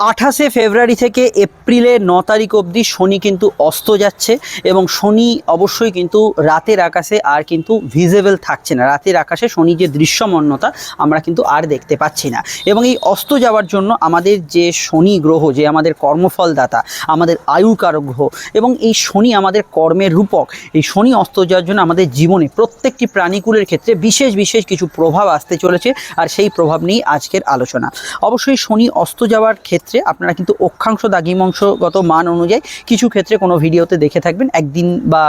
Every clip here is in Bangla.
আঠাশে ফেব্রুয়ারি থেকে এপ্রিলের ন তারিখ অবধি শনি কিন্তু অস্ত যাচ্ছে এবং শনি অবশ্যই কিন্তু রাতের আকাশে আর কিন্তু ভিজেবল থাকছে না। রাতের আকাশে শনি যে দৃশ্যমান্যতা আমরা কিন্তু আর দেখতে পাচ্ছি না। এবং এই অস্ত যাওয়ার জন্য আমাদের যে শনি গ্রহ, যে আমাদের কর্মফলদাতা, আমাদের আয়ুকারক গ্রহ এবং এই শনি আমাদের কর্মের রূপক, এই শনি অস্ত যাওয়ার জন্য আমাদের জীবনে প্রত্যেকটি প্রাণীকুলের ক্ষেত্রে বিশেষ বিশেষ কিছু প্রভাব আসতে চলেছে। আর সেই প্রভাব নিয়েই আজকের আলোচনা। অবশ্যই শনি অস্ত যাওয়ার ক্ষেত্রে আপনারা কিন্তু অক্ষাংশ দাগিমংশগত মান অনুযায়ী কিছু ক্ষেত্রে কোনো ভিডিওতে দেখে থাকবেন। একদিন বা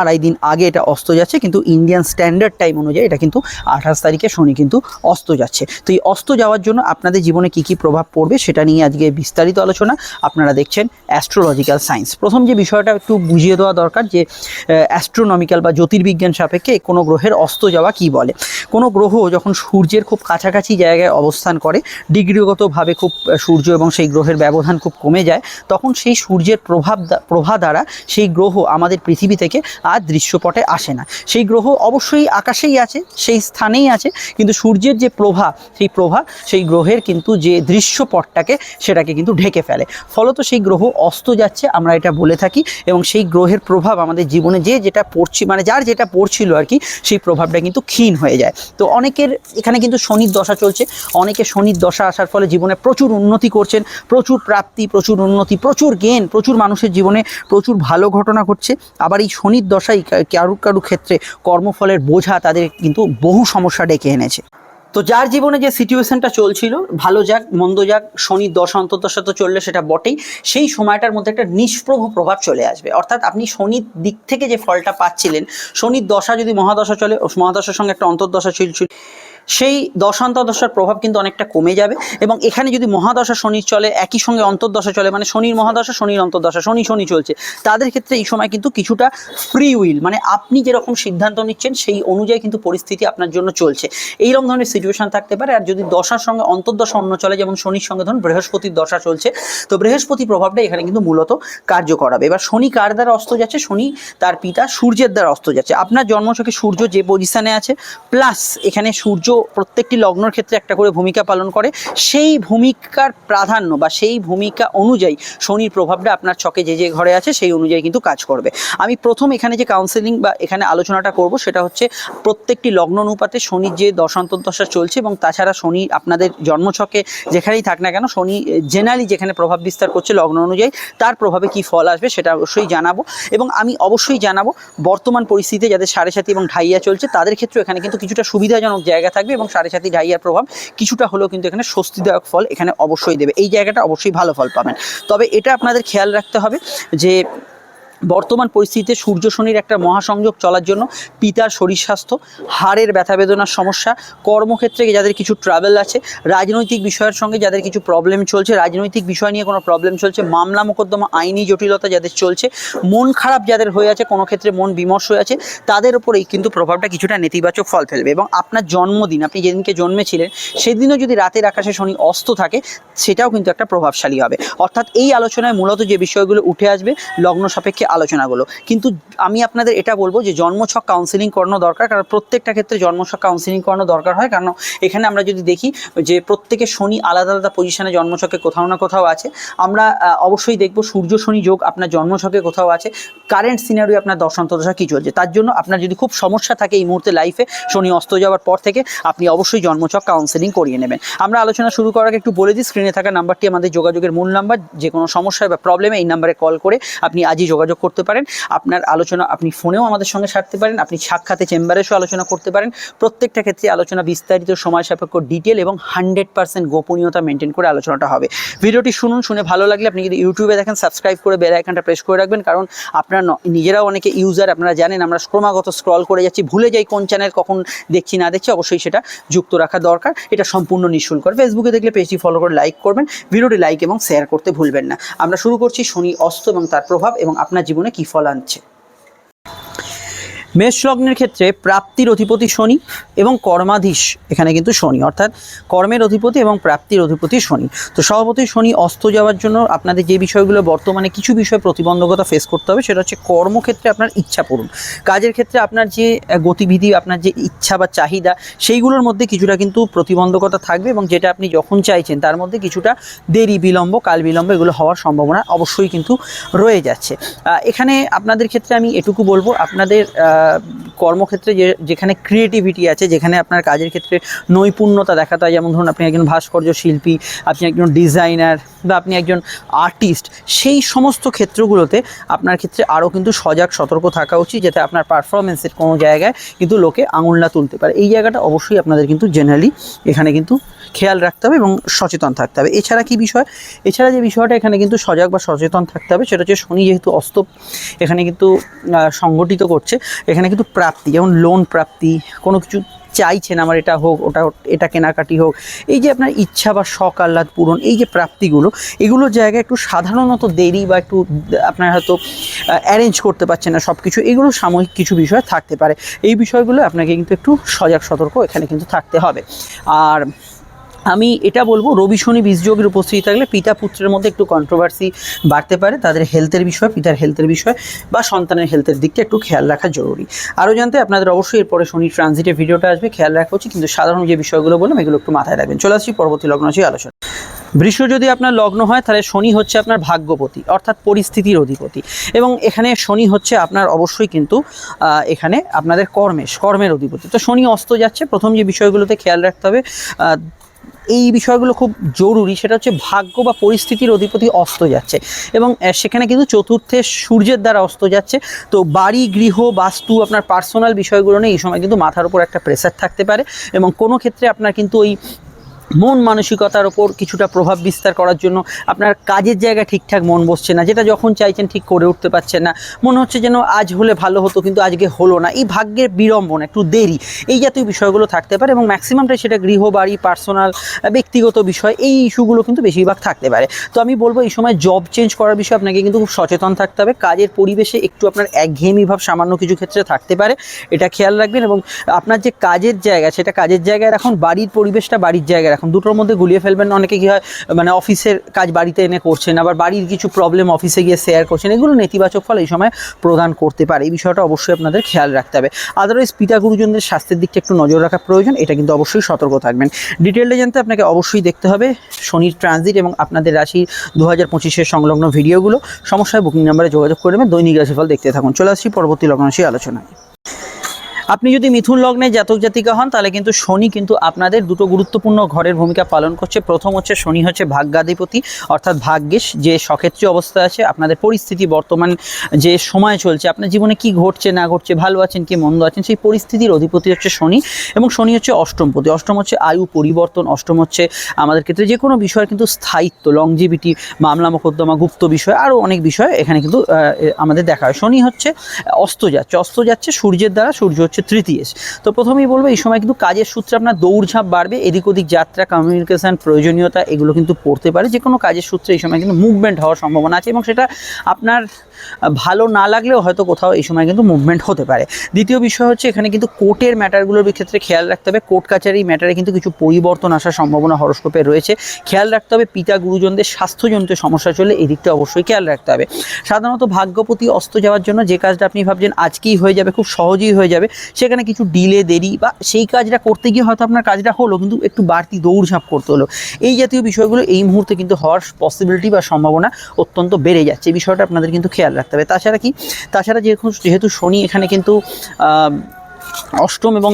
আড়াই দিন আগে এটা অস্ত যাচ্ছে, কিন্তু ইন্ডিয়ান স্ট্যান্ডার্ড টাইম অনুযায়ী এটা কিন্তু আঠাশ তারিখে শনি কিন্তু অস্ত যাচ্ছে। তো এই অস্ত যাওয়ার জন্য আপনাদের জীবনে কি কি প্রভাব পড়বে সেটা নিয়ে আজকে বিস্তারিত আলোচনা আপনারা দেখছেন অ্যাস্ট্রোলজিক্যাল সায়েন্স প্রথম যে বিষয়টা একটু বুঝিয়ে দেওয়া দরকার যে অ্যাস্ট্রোনমিক্যাল বা জ্যোতির্বিজ্ঞান সাপেক্ষে কোনো গ্রহের অস্ত যাওয়া কি বলে? কোনো গ্রহ যখন সূর্যের খুব কাছাকাছি জায়গায় অবস্থান করে, ডিগ্রিগতভাবে খুব সূর্য এবং সেই গ্রহের ব্যবধান খুব কমে যায়, তখন সেই সূর্যের প্রভাব প্রভা দ্বারা সেই গ্রহ আমাদের পৃথিবী থেকে আর দৃশ্যপটে আসে না। সেই গ্রহ অবশ্যই আকাশেই আছে, সেই স্থানেই আছে, কিন্তু সূর্যের যে প্রভা, সেই প্রভা, সেই গ্রহের কিন্তু যে দৃশ্যপটটাকে সেটাকে কিন্তু ঢেকে ফেলে। ফলত সেই গ্রহ অস্ত যাচ্ছে, আমরা এটা বলে থাকি, এবং সেই গ্রহের প্রভাব আমাদের জীবনে যে যেটা পড়ছি মানে যার যেটা পড়ছিল আর কি, সেই প্রভাবটা কিন্তু ক্ষীণ হয়ে যায়। তো অনেকের এখানে কিন্তু শনির দশা চলছে, অনেকে শনির দশা আসার ফলে জীবনে প্রচুর উন্নতি করছেন। প্রচুর প্রাপ্তি, প্রচুর উন্নতি, প্রচুর জ্ঞান প্রচুর মানুষের জীবনে প্রচুর ভালো ঘটনা ঘটছে। আবার এই শনির দশাই কারু কারু ক্ষেত্রে কর্মফলের বোঝা তাদের কিন্তু বহু সমস্যা ডেকে এনেছে। তো যার জীবনে যে সিচুয়েশনটা চলছিল, ভালো যাক, মন্দ যাক, শনির দশা, অন্তর্দশা তো চললে সেটা বটেই, সেই সময়টার মধ্যে একটা নিষ্প্রভ প্রভাব চলে আসবে। অর্থাৎ আপনি শনির দিক থেকে যে ফলটা পাচ্ছিলেন, শনির দশা যদি মহাদশা চলে, মহাদশার সঙ্গে একটা অন্তর্দশা চলছিল সেই দশান্তর্দশার প্রভাব কিন্তু অনেকটা কমে যাবে এবং এখানে যদি মহাদশা শনির চলে, একই সঙ্গে অন্তর্দশা চলে মানে শনির মহাদশা, শনির অন্তর্দশা, শনি শনি চলছে, তাদের ক্ষেত্রে এই সময় কিন্তু কিছুটা ফ্রি উইল মানে আপনি যেরকম সিদ্ধান্ত নিচ্ছেন, সেই অনুযায়ী কিন্তু পরিস্থিতি আপনার জন্য চলছে। এইরকম ধরনের সিচুয়েশান থাকতে পারে, আর যদি দশার সঙ্গে অন্তর্দশা অন্য চলে, যেমন শনির সঙ্গে ধরুন বৃহস্পতির দশা চলছে, তো বৃহস্পতি প্রভাবটা এখানে কিন্তু মূলত কার্য করাবে। এবার শনি কার দ্বারা অস্ত যাচ্ছে? শনি তার পিতা সূর্যের দ্বারা অস্ত যাচ্ছে। আপনার জন্মছকে সূর্য যে পজিশানে আছে প্লাস এখানে সূর্য প্রত্যেকটি লগ্নর ক্ষেত্রে একটা করে ভূমিকা পালন করে। সেই ভূমিকার প্রাধান্য বা সেই ভূমিকা অনুযায়ী শনির প্রভাবটা আপনার ছকে যে যে ঘরে আছে সেই অনুযায়ী কিন্তু কাজ করবে। আমি প্রথম এখানে যে কাউন্সেলিং বা এখানে আলোচনাটা করব সেটা হচ্ছে প্রত্যেকটি লগ্ন অনুপাতে শনির যে দশান্তর্দশা চলছে এবং তাছাড়া শনি আপনাদের জন্মছকে যেখানেই থাক না কেন শনি জেনারেলি যেখানে প্রভাব বিস্তার করছে লগ্ন অনুযায়ী তার প্রভাবে কি ফল আসবে সেটা অবশ্যই জানাব। এবং আমি অবশ্যই জানাব বর্তমান পরিস্থিতিতে যাদের সাড়ে সাথী এবং ঢাইয়া চলছে তাদের ক্ষেত্রে এখানে কিন্তু কিছুটা সুবিধাজনক জায়গা থাকবে এবং সাড়ে সাথে ঢাইয়ার প্রভাব কিছুটা হলেও কিন্তু এখানে স্বস্তিদায়ক ফল এখানে অবশ্যই দেবে। এই জায়গাটা অবশ্যই ভালো ফল পাবেন। তবে এটা আপনাদের খেয়াল রাখতে হবে যে বর্তমান পরিস্থিতিতে সূর্য শনির একটা মহাসংযোগ চলার জন্য পিতার শরীর স্বাস্থ্য, হাড়ের ব্যথা বেদনার সমস্যা, কর্মক্ষেত্রে যাদের কিছু ট্রাভেল আছে, রাজনৈতিক বিষয়ের সঙ্গে যাদের কিছু প্রবলেম চলছে, রাজনৈতিক বিষয় নিয়ে কোনো প্রবলেম চলছে, মামলা মোকদ্দমা, আইনি জটিলতা যাদের চলছে, মন খারাপ যাদের হয়ে আছে, কোনো ক্ষেত্রে মন বিমর্ষ হয়ে আছে, তাদের উপরেই কিন্তু প্রভাবটা কিছুটা নেতিবাচক ফল ফেলবে। এবং আপনার জন্মদিন, আপনি যেদিনকে জন্মেছিলেন, সেদিনও যদি রাতের আকাশে শনি অস্ত থাকে, সেটাও কিন্তু একটা প্রভাবশালী হবে। অর্থাৎ এই আলোচনায় মূলত যে বিষয়গুলো উঠে আসবে, লগ্ন সাপেক্ষে আলোচনাগুলো। কিন্তু আমি আপনাদের এটা বলব যে জন্মছক কাউন্সিলিং করানো দরকার, কারণ প্রত্যেকটা ক্ষেত্রে জন্মছক কাউন্সিলিং করানো দরকার হয়। কারণ এখানে আমরা যদি দেখি যে প্রত্যেকের শনি আলাদা আলাদা পজিশনে জন্মছকে কোথাও না কোথাও আছে। আমরা অবশ্যই দেখব সূর্য শনি যোগ আপনার জন্মছকে কোথাও আছে। কারেন্ট সিনারিও আপনার দশান্তদশা কী চলছে? তার জন্য আপনার যদি খুব সমস্যা থাকে এই মুহূর্তে লাইফে শনি অস্ত যাওয়ার পর থেকে আপনি অবশ্যই জন্মছক কাউন্সিলিং করিয়ে নেবেন। আমরা আলোচনা শুরু করার আগে একটু বলে দিই স্ক্রিনে থাকা নাম্বারটি আমাদের যোগাযোগের মূল নাম্বার যে কোনো সমস্যা বা প্রবলেমে এই নাম্বারে কল করে আপনি আজই যোগাযোগ করতে পারেন। আপনার আলোচনা আপনি ফোনেও আমাদের সঙ্গে সারতে পারেন। আপনি সাক্ষাতে চেম্বারে এসেও আলোচনা করতে পারেন। প্রত্যেকটা ক্ষেত্রে আলোচনা বিস্তারিত, সময় সাপেক্ষ, ডিটেল এবং হান্ড্রেড পার্সেন্ট গোপনীয়তা মেনটেন করে আলোচনাটা হবে। ভিডিওটি শুনুন, শুনে ভালো লাগলে আপনি যদি ইউটিউবে দেখেন, সাবস্ক্রাইব করে বেল আইকনটা প্রেস করে রাখবেন। কারণ আপনারা নিজেরাও অনেকে ইউজার, আপনারা জানেন, আমরা ক্রমাগত স্ক্রল করে যাচ্ছি। ভুলে যাই কোন চ্যানেল কখন দেখছি, না দেখছি, অবশ্যই সেটা যুক্ত রাখা দরকার। এটা সম্পূর্ণ নিঃশুল্ক ফেসবুকে দেখলে পেজটি ফলো করে লাইক করবেন। ভিডিওটি লাইক এবং শেয়ার করতে ভুলবেন না। আমরা শুরু করছি শনি অস্ত এবং তার প্রভাব এবং আপনার জীবনে কি ফল আনছে। মেষ লগ্নের ক্ষেত্রে প্রাপ্তির অধিপতি শনি এবং কর্মাধীশ এখানে কিন্তু শনি, অর্থাৎ কর্মের অধিপতি এবং প্রাপ্তির অধিপতি শনি। তো স্বভাবতই শনি অস্ত যাওয়ার জন্য আপনাদের যে বিষয়গুলো বর্তমানে কিছু বিষয় প্রতিবন্ধকতা ফেস করতে হবে, সেটা হচ্ছে কর্মক্ষেত্রে আপনার ইচ্ছা পূরণ। কাজের ক্ষেত্রে আপনার যে গতিবিধি, আপনার যে ইচ্ছা বা চাহিদা, সেইগুলোর মধ্যে কিছুটা কিন্তু প্রতিবন্ধকতা থাকবে এবং যেটা আপনি যখন চাইছেন, তার মধ্যে কিছুটা দেরি বিলম্ব, কাল বিলম্ব এগুলো হওয়ার সম্ভাবনা অবশ্যই কিন্তু রয়ে যাচ্ছে। এখানে আপনাদের ক্ষেত্রে আমি এটুকু বলব, আপনাদের কর্মক্ষেত্রে যে যেখানে ক্রিয়েটিভিটি আছে, যেখানে আপনার কাজের ক্ষেত্রে নৈপুণ্যতা দেখাতে হয় যেমন ধরুন আপনি একজন ভাস্কর্য শিল্পী, আপনি একজন ডিজাইনার বা আপনি একজন আর্টিস্ট সেই সমস্ত ক্ষেত্রগুলোতে আপনার ক্ষেত্রে আরও কিন্তু সজাগ, সতর্ক থাকা উচিত, যাতে আপনার পারফরমেন্সের কোনো জায়গায় কিন্তু লোকে আঙুল না তুলতে পারে। এই জায়গাটা অবশ্যই আপনাদের কিন্তু জেনারেলি এখানে কিন্তু খেয়াল রাখতে হবে এবং সচেতন থাকতে হবে। এছাড়া কি বিষয়? এছাড়া যে বিষয়টা এখানে কিন্তু সজাগ বা সচেতন থাকতে হবে সেটা হচ্ছে শনি যেহেতু অস্ত, এখানে কিন্তু সংগঠিত করছে, এখানে কিন্তু প্রাপ্তি যেমন লোন প্রাপ্তি, কোনো কিছু চাইছেন আমার এটা হোক, ওটা এটা কেনাকাটি হোক, এই যে আপনার ইচ্ছা বা শখ আহ্লাদ পূরণ, এই যে প্রাপ্তিগুলো এগুলোর জায়গায় একটু সাধারণত দেরি বা একটু, আপনার হয়তো অ্যারেঞ্জ করতে পারছেন না সব কিছু এগুলো সাময়িক কিছু বিষয় থাকতে পারে। এই বিষয়গুলো আপনাকে কিন্তু একটু সজাগ সতর্ক এখানে কিন্তু থাকতে হবে। আর আমি এটা বলব, রবি, শনি বীজযোগের উপস্থিতি থাকলে পিতা পুত্রের মধ্যে একটু কন্ট্রোভার্সি বাড়তে পারে, তাদের হেলথের বিষয়, পিতার হেলথের বিষয় বা সন্তানের হেলথের দিকটা একটু খেয়াল রাখা জরুরি। আরও জানতে আপনাদের অবশ্যই এরপরে শনি ট্রানজিটে ভিডিওটা আসবে, খেয়াল রাখা উচিত, কিন্তু সাধারণ যে বিষয়গুলো বললাম, এগুলো একটু মাথায় রাখবেন। চলে আসছি পরবর্তী লগ্ন আছে আলোচনা। বৃষ যদি আপনার লগ্ন হয়, তাহলে শনি হচ্ছে আপনার ভাগ্যপতি, অর্থাৎ পরিস্থিতির অধিপতি। এবং এখানে শনি হচ্ছে আপনার অবশ্যই কিন্তু এখানে আপনাদের কর্মেশ, কর্মের অধিপতি। তো শনি অস্ত যাচ্ছে, প্রথম যে বিষয়গুলোতে খেয়াল রাখতে হবে এই বিষয়গুলো খুব জরুরি, সেটা হচ্ছে ভাগ্য বা পরিস্থিতির অধিপতি অস্ত যাচ্ছে এবং সেখানে কিন্তু চতুর্থে সূর্যের দ্বারা অস্ত যাচ্ছে। তো বাড়ি, গৃহ, বাস্তু, আপনার পার্সোনাল বিষয়গুলো নিয়ে এই সময় কিন্তু মাথার উপর একটা প্রেসার থাকতে পারে এবং কোনো ক্ষেত্রে আপনার কিন্তু ওই মন মানসিকতার ওপর কিছুটা প্রভাব বিস্তার করার জন্য আপনার কাজের জায়গা ঠিকঠাক মন বসছে না, যেটা যখন চাইছেন ঠিক করে উঠতে পারছেন না। মনে হচ্ছে যেন আজ হলে ভালো হতো, কিন্তু আজকে হলো না। এই ভাগ্যের বিড়ম্বনা, একটু দেরি। এই জাতীয় বিষয়গুলো থাকতে পারে এবং ম্যাক্সিমামটাই সেটা গৃহ, বাড়ি পার্সোনাল ব্যক্তিগত বিষয়, এই ইস্যুগুলো কিন্তু বেশিরভাগ থাকতে পারে। তো আমি বলব, এই সময় জব চেঞ্জ করার বিষয়ে আপনাকে কিন্তু খুব সচেতন থাকতে হবে। কাজের পরিবেশে একটু আপনার একঘেয়েমি ভাব সামান্য কিছু ক্ষেত্রে থাকতে পারে। এটা খেয়াল রাখবেন এবং আপনার যে কাজের জায়গা, সেটা কাজের জায়গায় রাখুন। বাড়ির পরিবেশটা বাড়ির জায়গায় রাখুন। দুটোর মধ্যে গুলিয়ে ফেলবেন। অনেকে কি হয় মানে অফিসের কাজ বাড়িতে এনে করছেন, আবার বাড়ির কিছু প্রবলেম অফিসে গিয়ে শেয়ার করছেন, এগুলো নেতিবাচক ফল এই সময় প্রদান করতে পারে। এই বিষয়টা অবশ্যই আপনাদের খেয়াল রাখতে হবে। আদারওয়াইজ পিতা গুরুজনদের স্বাস্থ্যের দিকটা একটু নজর রাখা প্রয়োজন, এটা কিন্তু অবশ্যই সতর্ক থাকবেন। ডিটেলটা জানতে আপনাকে অবশ্যই দেখতে হবে শনির ট্রানজিট এবং আপনাদের রাশি দু হাজার পঁচিশের সংলগ্ন ভিডিওগুলো সমস্যায় বুকিং নাম্বারে যোগাযোগ করে নেবেন, দৈনিক রাশিফল দেখতে থাকুন। চলে আসছি পরবর্তী লগ্ন আলোচনায়। আপনি যদি মিথুন লগ্নে জাতক জাতিকা হন, তাহলে কিন্তু শনি কিন্তু আপনাদের দুটো গুরুত্বপূর্ণ ঘরের ভূমিকা পালন করছে। প্রথম হচ্ছে শনি হচ্ছে ভাগ্যাধিপতি, অর্থাৎ ভাগ্যেশ, যে সক্ষেত্রী অবস্থা আছে, আপনাদের পরিস্থিতি বর্তমান যে সময় চলছে, আপনার জীবনে কি ঘটছে, না ঘটছে, ভালো আছেন কি মন্দ আছেন, সেই পরিস্থিতির অধিপতি হচ্ছে শনি এবং শনি হচ্ছে অষ্টমপতি। অষ্টম হচ্ছে আয়ু পরিবর্তন, অষ্টম হচ্ছে আমাদের ক্ষেত্রে যে কোনো বিষয়ের কিন্তু স্থায়িত্ব লংজিভিটি মামলা মোকদ্দমা, গুপ্ত বিষয় আরও অনেক বিষয় এখানে কিন্তু আমাদের দেখা হয়। শনি হচ্ছে অস্ত যাচ্ছে অস্ত যাচ্ছে সূর্যের দ্বারা, সূর্য হচ্ছে তৃতীয় তো প্রথমেই বলব, এই সময় কিন্তু কাজের সূত্রে আপনার দৌড়ঝাঁপ বাড়বে, এদিক ওদিক যাত্রা কমিউনিকেশন প্রয়োজনীয়তা, এগুলো কিন্তু পড়তে পারে। যে কোনো কাজের সূত্রে এই সময় কিন্তু মুভমেন্ট হওয়ার সম্ভাবনা আছে এবং সেটা আপনার ভালো না লাগলেও হয়তো কোথাও এই সময় কিন্তু মুভমেন্ট হতে পারে। দ্বিতীয় বিষয় হচ্ছে, এখানে কিন্তু কোর্টের ম্যাটারগুলোর ক্ষেত্রে খেয়াল রাখতে হবে। কোর্ট কাছারি ম্যাটারে কিন্তু কিছু পরিবর্তন আসার সম্ভাবনা হরস্কোপে রয়েছে। খেয়াল রাখতে হবে, পিতা গুরুজনদের স্বাস্থ্যজনিত সমস্যা চলে এই দিকটা অবশ্যই খেয়াল রাখতে হবে। সাধারণত ভাগ্যপতি অস্ত যাওয়ার জন্য যে কাজটা আপনি ভাবছেন, আজকেই হয়ে যাবে, খুব সহজেই হয়ে যাবে। সেখানে কিছু ডিলে দেরি বা সেই কাজটা করতে গিয়ে হয়তো আপনার কাজটা হলো, কিন্তু একটু বাড়তি দৌড়ঝাঁপ করতে হলো। এই জাতীয় বিষয়গুলো এই মুহূর্তে কিন্তু হওয়ার পসিবিলিটি বা সম্ভাবনা অত্যন্ত বেড়ে যাচ্ছে। এই বিষয়টা আপনাদের কিন্তু খেয়াল রাখতে হবে। তাছাড়া কি? তাছাড়া যেরকম যেহেতু শনি এখানে কিন্তু অষ্টম এবং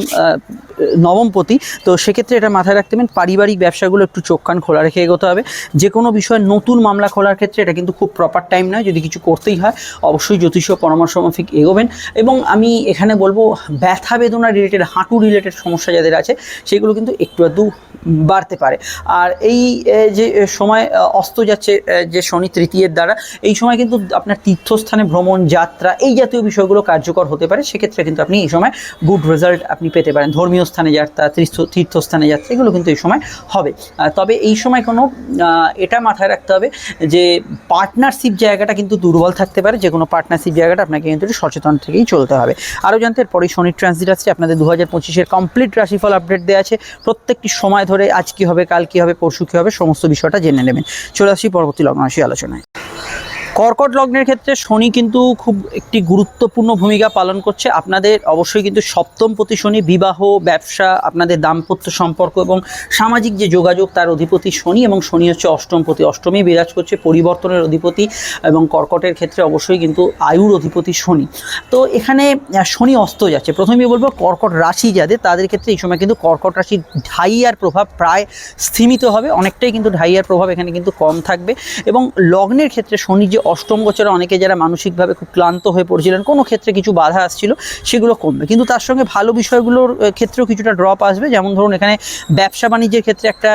নবম নবমপতি তো সেক্ষেত্রে এটা মাথায় রাখতে হবেন পারিবারিক ব্যবসাগুলো একটু চোখ কান খোলা রেখে এগোতে হবে। যে কোনো বিষয়ে নতুন মামলা খোলার ক্ষেত্রে এটা কিন্তু খুব প্রপার টাইম নয়, যদি কিছু করতেই হয়, অবশ্যই জ্যোতিষীয় পরামর্শ মাফিক এগোবেন। এবং আমি এখানে বলব, ব্যথা বেদনা রিলেটেড হাঁটু রিলেটেড সমস্যা যাদের আছে, সেগুলো কিন্তু একটু আধটু বাড়তে পারে। আর এই যে সময় অস্ত যাচ্ছে যে শনি তৃতীয়ের দ্বারা, এই সময় কিন্তু আপনার তীর্থস্থানে ভ্রমণ, যাত্রা, এই জাতীয় বিষয়গুলো কার্যকর হতে পারে। সেক্ষেত্রে কিন্তু আপনি এই সময় গুড রেজাল্ট আপনি পেতে পারেন। ধর্মীয় স্থানে যাত্রা, তীর্থ, তীর্থস্থানে যাত্রা, এগুলো কিন্তু এই সময় হবে। তবে এই সময় কোনো এটা মাথায় রাখতে হবে যে পার্টনারশিপ জায়গাটা কিন্তু দুর্বল থাকতে পারে। যে কোনো পার্টনারশিপ জায়গাটা আপনাকে কিন্তু সচেতন থেকেই চলতে হবে। আরও জানতে এরপরে শনি ট্রানজিট আসছে। আপনাদের দু হাজার পঁচিশের কমপ্লিট রাশিফল আপডেট দেওয়া আছে। প্রত্যেকটি সময় ধরে আজ কী হবে, কাল কী হবে, পরশু কী হবে, সমস্ত বিষয়টা জেনে নেবেন। চলে আসি পরবর্তী লগ্ন আসি আলোচনায়। কর্কট লগ্নের ক্ষেত্রে শনি কিন্তু খুব একটি গুরুত্বপূর্ণ ভূমিকা পালন করছে। আপনাদের অবশ্যই কিন্তু সপ্তম প্রতি শনি, বিবাহ, ব্যবসা, আপনাদের দাম্পত্য সম্পর্ক এবং সামাজিক যে যোগাযোগ, তার অধিপতি শনি এবং শনি হচ্ছে অষ্টম প্রতি। অষ্টমী বিরাজ করছে পরিবর্তনের অধিপতি এবং কর্কটের ক্ষেত্রে অবশ্যই কিন্তু আয়ুর অধিপতি শনি। তো এখানে শনি অস্ত যাচ্ছে। প্রথমেই বলব, কর্কট রাশি যাদের, তাদের ক্ষেত্রে এই সময় কিন্তু কর্কট রাশির ঢাইয়ার প্রভাব প্রায় স্থিমিত হবে। অনেকটাই কিন্তু ঢাইয়ার প্রভাব এখানে কিন্তু কম থাকবে। এবং লগ্নের ক্ষেত্রে শনি যে অষ্টম গোচরে অনেকে যারা মানসিকভাবে খুব ক্লান্ত হয়ে পড়ছিলেন, কোনো ক্ষেত্রে কিছু বাধা আসছিল, সেগুলো কমবে। কিন্তু তার সঙ্গে ভালো বিষয়গুলোর ক্ষেত্রেও কিছুটা ড্রপ আসবে। যেমন ধরুন, এখানে ব্যবসা বাণিজ্যের ক্ষেত্রে একটা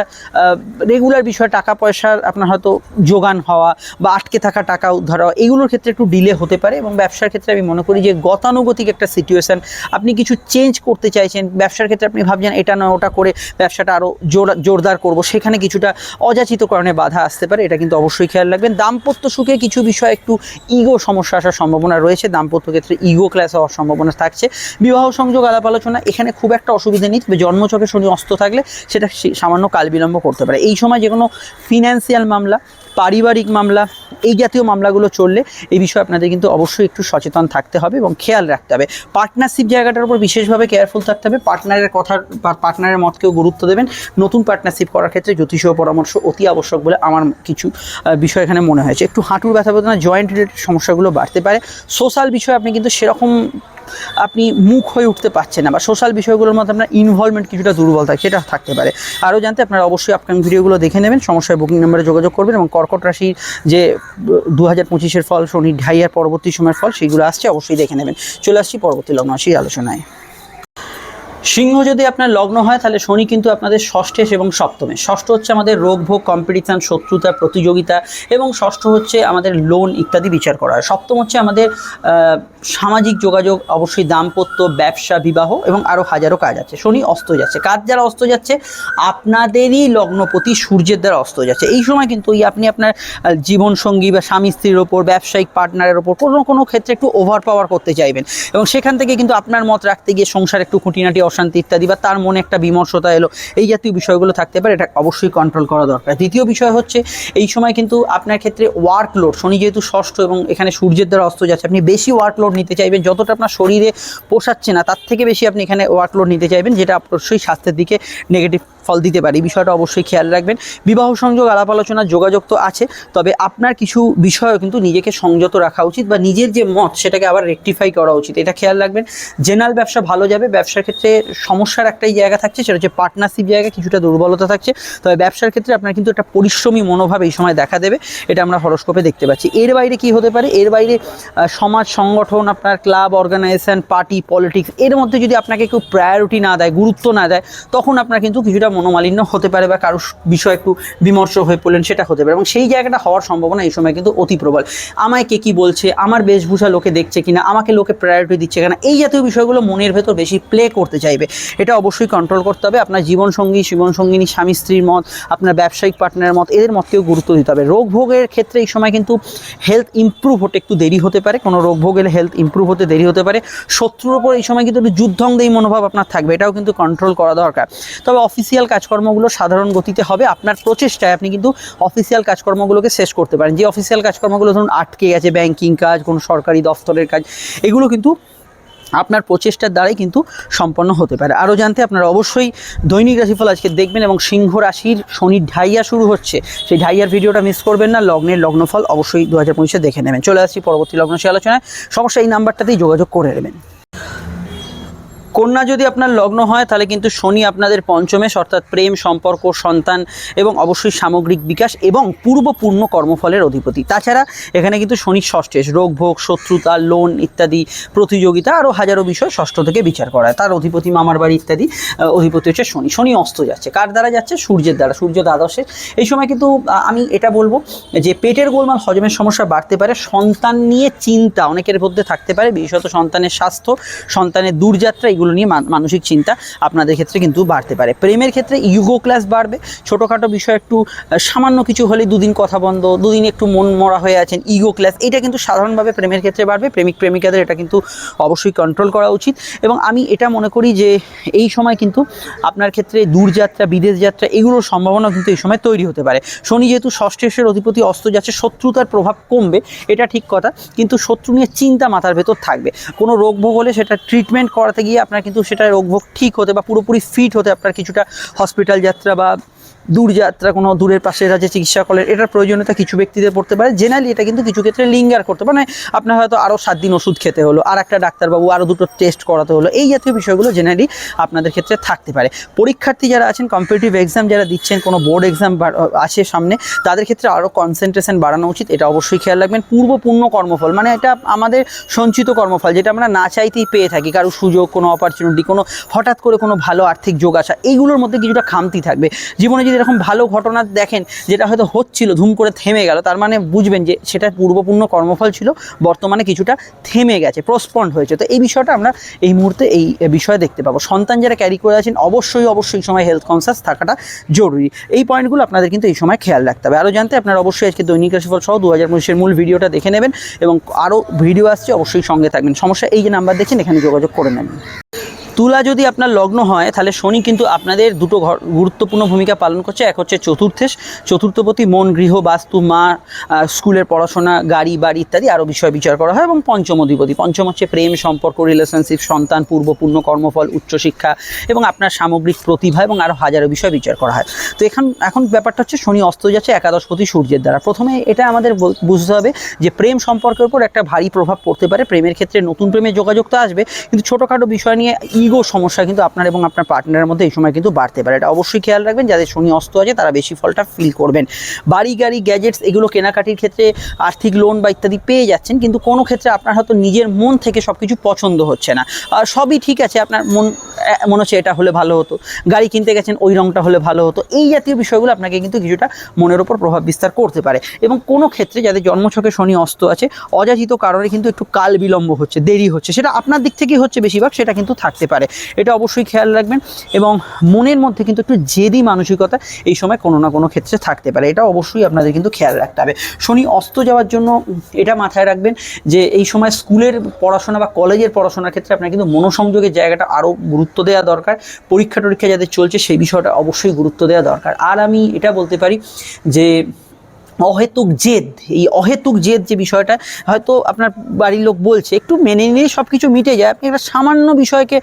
রেগুলার বিষয়, টাকা পয়সার আপনার হয়তো যোগান হওয়া বা আটকে থাকা টাকা উদ্ধার হওয়া, এগুলোর ক্ষেত্রে একটু ডিলে হতে পারে এবং ব্যবসার ক্ষেত্রে আমি মনে করি যে গতানুগতিক একটা সিচুয়েশান আপনি কিছু চেঞ্জ করতে চাইছেন, ব্যবসার ক্ষেত্রে আপনি ভাবছেন, এটা নয়, ওটা করে ব্যবসাটা আরও জোর, জোরদার করব। সেখানে কিছুটা অযাচিত কারণে বাধা আসতে পারে, এটা কিন্তু অবশ্যই খেয়াল রাখবেন। দাম্পত্য সুখে কিছু বিষয় একটু ইগো সমস্যা আসার সম্ভাবনা রয়েছে, দাম্পত্য ক্ষেত্রে ইগো ক্লাস হওয়ার সম্ভাবনা থাকছে। বিবাহ সংযোগ, আলাপ আলোচনা, এখানে খুব একটা অসুবিধা নেই, তবে জন্মচকে শনি অস্ত থাকলে সেটা সামান্য কাল বিলম্ব করতে পারে। এই সময় যে কোনো ফিনান্সিয়াল মামলা, পারিবারিক মামলা, এই জাতীয় মামলাগুলো চললে এই বিষয়ে আপনাদের কিন্তু অবশ্যই একটু সচেতন থাকতে হবে এবং খেয়াল রাখতে হবে। পার্টনারশিপ জায়গাটার উপর বিশেষভাবে কেয়ারফুল থাকতে হবে। পার্টনারের কথার পার্টনারের মতকেও গুরুত্ব দেবেন। নতুন পার্টনারশিপ করার ক্ষেত্রে জ্যোতিষীয় পরামর্শ অতি আবশ্যক বলে আমার কিছু বিষয় এখানে মনে হয়েছে। একটু হাঁটুর ব্যথা বেদনা জয়েন্ট রিলেটেড সমস্যাগুলো বাড়তে পারে। সোশ্যাল বিষয়ে আপনি কিন্তু সেরকম আপনি মুখ হয়ে উঠতে পারছেন না বা সোশ্যাল বিষয়গুলোর মধ্যে আপনার ইনভলভমেন্ট কিছুটা দুর্বল থাকে, সেটা থাকতে পারে। আরও জানতে আপনারা অবশ্যই আপকামিং ভিডিওগুলো দেখে নেবেন। সমস্যায় বুকিং নাম্বারে যোগাযোগ করবেন এবং কর্কট রাশির যে, দু হাজার পঁচিশের ফল, শনি ঢাইয়ার পরবর্তী সময়ের ফল, সেগুলো আসছে, অবশ্যই দেখে নেবেন। চলে আসছি পরবর্তী লগ্ন রাশির আলোচনায়। সিংহ যদি আপনার লগ্ন হয়, তাহলে শনি কিন্তু আপনাদের ষষ্ঠে এবং সপ্তমে। ষষ্ঠ হচ্ছে আমাদের রোগ ভোগ কম্পিটিশান শত্রুতা, প্রতিযোগিতা এবং ষষ্ঠ হচ্ছে আমাদের লোন ইত্যাদি বিচার করা। হয় সপ্তম হচ্ছে আমাদের সামাজিক যোগাযোগ, অবশ্যই দাম্পত্য, ব্যবসা, বিবাহ এবং আরও হাজারো কাজ আছে। শনি অস্ত যাচ্ছে। কাজ যারা অস্ত যাচ্ছে, আপনাদেরই লগ্নপতি সূর্যের দ্বারা অস্ত যাচ্ছে। এই সময় কিন্তু ওই আপনি আপনার জীবনসঙ্গী বা স্বামী স্ত্রীর ওপর, ব্যবসায়িক পার্টনারের ওপর কোনো কোনো ক্ষেত্রে একটু ওভার পাওয়ার করতে চাইবেন। এবং সেখান থেকে কিন্তু আপনার মত রাখতে গিয়ে সংসার একটু খুঁটিনাটি অশান্তি ইত্যাদি বা তার মনে একটা বিমর্ষতা এলো, এই জাতীয় বিষয়গুলো থাকতে পারে, এটা অবশ্যই কন্ট্রোল করা দরকার। দ্বিতীয় বিষয় হচ্ছে, এই সময় কিন্তু আপনার ক্ষেত্রে ওয়ার্কলোড শনি যেহেতু ষষ্ঠ এবং এখানে সূর্যের দ্বারা অস্ত যাচ্ছে, আপনি বেশি ওয়ার্কলোড নিতে চাইবেন, যতটা আপনার শরীরে পোষাচ্ছে না, তার থেকে বেশি আপনি এখানে ওয়ার্কলোড নিতে চাইবেন, যেটা অবশ্যই স্বাস্থ্যের দিকে নেগেটিভ ফল দিতে পারে। এই বিষয়টা অবশ্যই খেয়াল রাখবেন। বিবাহ সংযোগ, আলাপ আলোচনা, যোগাযোগ তো আছে। তবে আপনার কিছু বিষয়ও কিন্তু নিজেকে সংযত রাখা উচিত বা নিজের যে মত সেটাকে আবার রেকটিফাই করা উচিত। এটা খেয়াল রাখবেন। জেনারেল ব্যবসা ভালো যাবে। ব্যবসার ক্ষেত্রে সমস্যার একটাই জায়গা থাকছে, সেটা হচ্ছে পার্টনারশিপ জায়গা। কিছুটা দুর্বলতা থাকছে। তবে ব্যবসার ক্ষেত্রে আপনার কিন্তু একটা পরিশ্রমী মনোভাব এই সময় দেখা দেবে। এটা আমরা হরস্কোপে দেখতে পাচ্ছি। এর বাইরে কি হতে পারে? এর বাইরে সমাজ সংগঠন, আপনার ক্লাব অর্গানাইজেশন পার্টি পলিটিক্স এর মধ্যে যদি আপনাকে কেউ প্রায়োরিটি না দেয়, গুরুত্ব না দেয়, তখন আপনার কিন্তু কিছুটা মনোমালিন্য হতে পারে বা কারোর বিষয় একটু বিমর্ষ হয়ে পড়লেন, সেটা হতে পারে। এবং সেই জায়গাটা হওয়ার সম্ভাবনা এই সময় কিন্তু অতি প্রবল। আমায় কে কি বলছে, আমার বেশভূষা লোকে দেখছে কিনা, আমাকে লোকে প্রায়োরিটি দিচ্ছে কিনা, এই জাতীয় বিষয়গুলো মনের ভেতর বেশি প্লে করতে চাইবে। এটা অবশ্যই কন্ট্রোল করতে হবে। আপনার জীবনসঙ্গী জীবনসঙ্গিনী স্বামী, স্ত্রীর মত, আপনার ব্যবসায়িক পার্টনারের মত, এদের মতকেও গুরুত্ব দিতে হবে। রোগ ভোগের ক্ষেত্রে এই সময় কিন্তু হেলথ ইমপ্রুভ হতে একটু দেরি হতে পারে। কোনো রোগ ভোগের হেলথ ইমপ্রুভ হতে দেরি হতে পারে। শত্রুর ওপর এই সময় কিন্তু একটু যুদ্ধংদেয়ী মনোভাব আপনার থাকবে। এটাও কিন্তু কন্ট্রোল করা দরকার। তবে অফিসিয়াল কাজকর্মগুলো সাধারণ গতিতে হবে। আপনার প্রচেষ্টায় আপনি কিন্তু অফিসিয়াল কাজকর্মগুলোকে শেষ করতে পারেন। যে অফিসিয়াল কাজকর্মগুলো ধরুন আটকে গেছে ব্যাংকিং কাজ, কোনো সরকারি দফতরের কাজ, এগুলো কিন্তু আপনার প্রচেষ্টার দ্বারাই কিন্তু সম্পন্ন হতে পারে। আরও জানতে আপনারা অবশ্যই দৈনিক রাশিফল আজকে দেখবেন এবং সিংহ রাশির শনির ঢাইয়া শুরু হচ্ছে। সেই ঢাইয়ার ভিডিওটা মিস করবেন না, লগ্নের লগ্নফল অবশ্যই দু হাজার দেখে নেবেন। চলে আসছি পরবর্তী লগ্ন সে আলোচনায়। সমস্যা এই নাম্বারটাতেই যোগাযোগ করে নেবেন। কন্যা যদি আপনার লগ্ন হয়, তাহলে কিন্তু শনি আপনাদের পঞ্চমেশ, অর্থাৎ প্রেম, সম্পর্ক, সন্তান এবং অবশ্যই সামগ্রিক বিকাশ এবং পূর্বপূর্ণ কর্মফলের অধিপতি। তাছাড়া এখানে কিন্তু শনি ষষ্ঠেশ রোগ, ভোগ, শত্রুতা, লোন ইত্যাদি প্রতিযোগিতা আরও হাজারো বিষয় ষষ্ঠ থেকে বিচার করা হয় তার অধিপতি মামার বাড়ি ইত্যাদি অধিপতি হচ্ছে শনি। শনি অস্ত যাচ্ছে। কার দ্বারা যাচ্ছে? সূর্যের দ্বারা, সূর্য দ্বাদশে এই সময় কিন্তু আমি এটা বলব যে পেটের গোলমাল হজমের সমস্যা বাড়তে পারে, সন্তান নিয়ে চিন্তা অনেকের মধ্যে থাকতে পারে, বিশেষত সন্তানের স্বাস্থ্য, সন্তানের দূরযাত্রা, এগুলো নিয়ে মানসিক চিন্তা আপনাদের ক্ষেত্রে কিন্তু বাড়তে পারে। প্রেমের ক্ষেত্রে ইউগো ক্লাস বাড়বে। ছোটোখাটো বিষয় একটু সামান্য কিছু হলে দুদিন কথা বন্ধ, দুদিন একটু মন মরা হয়ে আছেন, ইগো ক্লাস, এটা কিন্তু সাধারণভাবে প্রেমের ক্ষেত্রে বাড়বে। প্রেমিক, প্রেমিকাদের এটা কিন্তু অবশ্যই কন্ট্রোল করা উচিত। এবং আমি এটা মনে করি যে, এই সময় কিন্তু আপনার ক্ষেত্রে দূরযাত্রা, বিদেশ যাত্রা, এগুলোর সম্ভাবনা কিন্তু এই সময় তৈরি হতে পারে। শনি যেহেতু ষষ্ঠেশের অধিপতি, অস্ত যাচ্ছে, শত্রুতার প্রভাব কমবে, এটা ঠিক কথা। কিন্তু শত্রু নিয়ে চিন্তা মাথার ভেতর থাকবে। কোনো রোগ ভোগ হলে সেটা ট্রিটমেন্ট করাতে গিয়ে আপনার কিন্তু সেটা রোগভোগ ঠিক হতে বা পুরোপুরি ফিট হতে আপনার কিছুটা হসপিটাল যাত্রা বা দূর যাত্রা, কোনো দূরের পাশে রাজ্যে চিকিৎসা করলেন এটার প্রয়োজনীয়তা কিছু ব্যক্তিদের পড়তে পারে। জেনারেলি এটা কিন্তু কিছু ক্ষেত্রে লিঙ্গার করতে মানে আপনার হয়তো আরও সাত দিন ওষুধ খেতে হলো আর একটা ডাক্তারবাবু আরও দুটো টেস্ট করাতে হলো, এই জাতীয় বিষয়গুলো জেনারেলি আপনাদের ক্ষেত্রে থাকতে পারে। পরীক্ষার্থী যারা আছেন কম্পিটিটিভ এক্সাম যারা দিচ্ছেন, কোনো বোর্ড এক্সাম আছে সামনে, তাদের ক্ষেত্রে আরও কনসেন্ট্রেশন বাড়ানো উচিত, এটা অবশ্যই খেয়াল রাখবেন। পূর্বপূর্ণ কর্মফল মানে এটা আমাদের সঞ্চিত কর্মফল, যেটা আমরা না চাইতেই পেয়ে থাকি, কারও সুযোগ, কোনো অপরচুনিটি কোনো হঠাৎ করে কোনো ভালো আর্থিক যোগ আসা এইগুলোর মধ্যে কিছুটা খামতি থাকবে। জীবনে যদি এরকম ভালো ঘটনা দেখেন, যেটা হয়তো হচ্ছিল, ধুম করে থেমে গেল, তার মানে বুঝবেন যে সেটা পূর্বপূর্ণ কর্মফল ছিল, বর্তমানে কিছুটা থেমে গেছে প্রসপন্ড হয়েছে। তো এই বিষয়টা আমরা এই মুহূর্তে এই বিষয়ে দেখতে পাবো। সন্তান যারা ক্যারি করে আছেন, অবশ্যই অবশ্যই সময় হেলথ কনসাস থাকাটা জরুরি। এই পয়েন্টগুলো আপনাদের কিন্তু এই সময় খেয়াল রাখতে হবে। আরও জানতে আপনারা অবশ্যই আজকে দৈনিক রাশিফল সহ দু হাজার পঁচিশের মূল ভিডিওটা দেখে নেবেন এবং আরও ভিডিও আসছে, অবশ্যই সঙ্গে থাকবেন। সমস্যা এই যে নাম্বার দেখছেন, এখানে যোগাযোগ করে নেবেন। তুলা যদি আপনার লগ্ন হয়, তাহলে শনি কিন্তু আপনাদের দুটো গুরুত্বপূর্ণ ভূমিকা পালন করছে। এক হচ্ছে চতুর্থেশ, চতুর্থপতি মন, গৃহ, বাস্তু, মা স্কুলের পড়াশোনা, গাড়ি, বাড়ি ইত্যাদি আরও বিষয় বিচার করা হয় এবং পঞ্চম অধিপতি। পঞ্চম হচ্ছে প্রেম, সম্পর্ক রিলেশনশিপ সন্তান পূর্বপূর্ণ কর্মফল, উচ্চশিক্ষা এবং আপনার সামগ্রিক প্রতিভা এবং আরও হাজারো বিষয় বিচার করা হয়। তো এখন এখন ব্যাপারটা হচ্ছে শনি অস্ত যাচ্ছে একাদশপতি সূর্যের দ্বারা। প্রথমে এটা আমাদের বুঝতে হবে যে প্রেম সম্পর্কের উপর একটা ভারী প্রভাব পড়তে পারে। প্রেমের ক্ষেত্রে নতুন প্রেমের যোগাযোগ তো আসবে। কিন্তু ছোটোখাটো বিষয় নিয়ে ইগো সমস্যা কিন্তু আপনার এবং আপনার পার্টনারের মধ্যে এই সময় কিন্তু বাড়তে পারে। এটা অবশ্যই খেয়াল রাখবেন, যাদের শনি অস্ত আছে তারা বেশি ফলটা ফিল করবেন। বাড়ি, গাড়ি গ্যাজেটস এগুলো কেনাকাটির ক্ষেত্রে আর্থিক লোন বা ইত্যাদি পেয়ে যাচ্ছেন, কিন্তু কোনো ক্ষেত্রে আপনার হয়তো নিজের মন থেকে সব কিছু পছন্দ হচ্ছে না। আর সবই ঠিক আছে, আপনার মন মনে হচ্ছে এটা হলে ভালো হতো। গাড়ি কিনতে গেছেন, ওই রঙটা হলে ভালো হতো। এই জাতীয় বিষয়গুলো আপনাকে কিন্তু কিছুটা মনের ওপর প্রভাব বিস্তার করতে পারে। এবং কোনো ক্ষেত্রে যাদের জন্মছকে শনি অস্ত আছে, অযাচিত কারণে কিন্তু একটু কাল বিলম্ব হচ্ছে, দেরি হচ্ছে। সেটা আপনার দিক থেকেই হচ্ছে বেশিরভাগ, সেটা কিন্তু থাকতে পারে। এটা অবশ্যই খেয়াল রাখবেন এবং মনের মধ্যে কিন্তু একটু জেদি মানসিকতা এই সময় কোনো না কোনো ক্ষেত্রে থাকতে পারে। এটা অবশ্যই আপনাদের কিন্তু খেয়াল রাখতে হবে। শনি অস্ত যাওয়ার জন্য এটা মাথায় রাখবেন যে এই সময় স্কুলের পড়াশোনা বা কলেজের পড়াশোনার ক্ষেত্রে আপনার কিন্তু মনোসংযোগের জায়গাটা আরও গুরুত্ব দেওয়া দরকার। পরীক্ষা টরীক্ষা যাদের চলছে সেই বিষয়টা অবশ্যই গুরুত্ব দেওয়া দরকার। আর আমি এটা বলতে পারি যে অহেতুক জেদ, এই অহেতুক জেদ যে বিষয়টা হয়তো আপনার বাড়ির লোক বলছে, একটু মেনে নিলেই সব কিছু মিটে যায়। আপনি একটা সামান্য বিষয়কে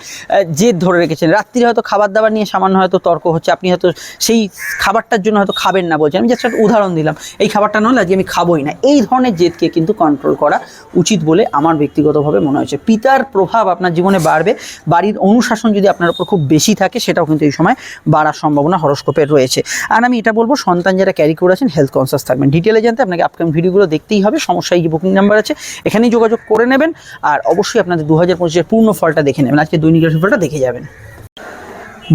জেদ ধরে রেখেছেন। রাত্রিরে হয়তো খাবার দাবার নিয়ে সামান্য হয়তো তর্ক হচ্ছে, আপনি হয়তো সেই খাবারটার জন্য হয়তো খাবেন না বলছেন। আমি জাস্ট একটা উদাহরণ দিলাম। এই খাবারটা নয়, আজকে আমি খাবোই না। এই ধরনের জেদকে কিন্তু কন্ট্রোল করা উচিত বলে আমার ব্যক্তিগতভাবে মনে হয়েছে। পিতার প্রভাব আপনার জীবনে বাড়বে। বাড়ির অনুশাসন যদি আপনার উপর খুব বেশি থাকে, সেটাও কিন্তু এই সময় বাড়ার সম্ভাবনা হরস্কোপের রয়েছে। আর আমি এটা বলব, সন্তান যারা ক্যারি করেছেন হেলথ কনসাস থাকবেন ডিটেলে জানতে আপনাকে আপকামিং ভিডিওগুলো দেখতেই হবে। সমস্যা এই যে বুকিং নাম্বার আছে, এখানেই যোগাযোগ করে নেবেন। আর অবশ্যই আপনাদের দু হাজার পঁচিশের পূর্ণ ফলটা দেখে নেবেন। আজকে দৈনিক ফলটা দেখে যাবেন।